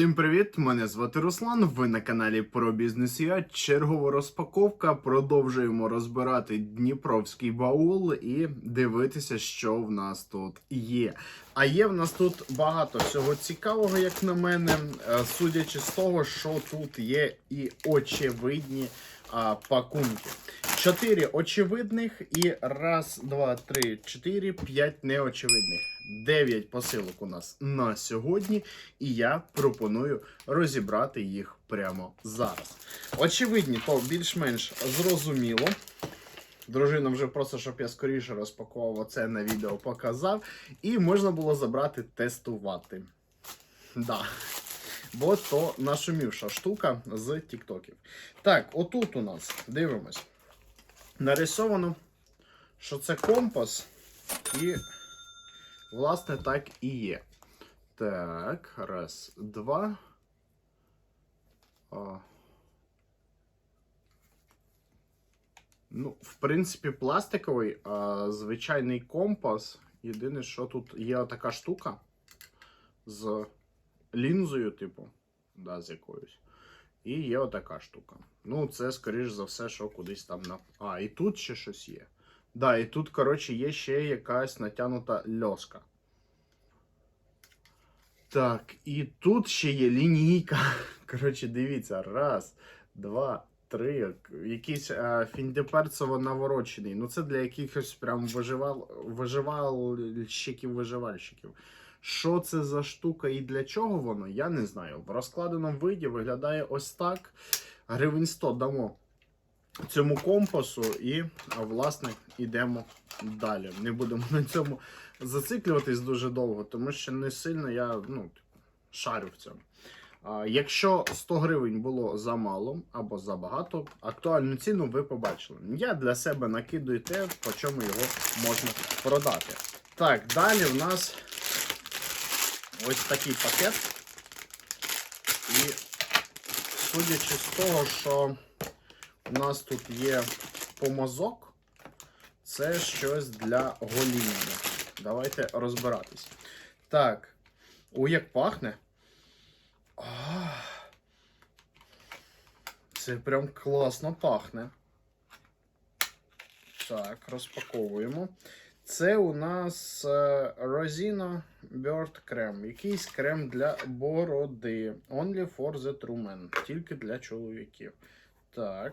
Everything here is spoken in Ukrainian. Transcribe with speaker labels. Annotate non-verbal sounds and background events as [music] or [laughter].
Speaker 1: Всім привіт! Мене звати Руслан. Ви на каналі про бізнес. Я чергова розпаковка. Продовжуємо розбирати Дніпровський баул і дивитися, що в нас тут є. А є в нас тут багато всього цікавого, як на мене, Е, судячи з того, що тут є і очевидні а, пакунки. Чотири очевидних і раз, два, три, чотири, п'ять неочевидних. Дев'ять посилок у нас на сьогодні, і я пропоную розібрати їх прямо зараз. Очевидні, то більш-менш зрозуміло. Дружина вже просто, щоб я скоріше розпакував це на відео, показав. І можна було забрати тестувати. Да. Бо то нашумівша штука з тіктоків. Так, отут у нас дивимось. Нарисовано, що це компас, і, власне, так і є. Так, раз, два. А. Ну, в принципі, пластиковий, а, звичайний компас. Єдине, що тут є така штука з лінзою, типу, да, з якоюсь. І є отака штука. Ну, це, скоріш за все, що кудись там на. А, і тут ще щось є. Да, і тут, коротше, є ще якась натягнута льоска. Так, і тут ще є лінійка. [laughs] Коротше, дивіться, раз, два, три. Якийсь е, фіндеперцево наворочений. Ну, це для якихось прям виживал, виживальщиків, виживальщиків. Що це за штука і для чого воно, я не знаю. В розкладеному виді виглядає ось так. Гривень 100 дамо цьому компасу і, власне, йдемо далі. Не будемо на цьому зациклюватись дуже довго, тому що не сильно я ну, шарю в цьому. Якщо 100 гривень було замало або забагато, актуальну ціну ви побачили. Я для себе накидую те, по чому його можна продати. Так, далі в нас ось такий пакет. І судячи з того, що у нас тут є помазок, це щось для гоління. Давайте розбиратись. Так, о, як пахне. Це прям класно пахне. Так, розпаковуємо. Це у нас е, Rosino Bird Крем. Якийсь крем для бороди. Only for the true. Тільки для чоловіків. Так.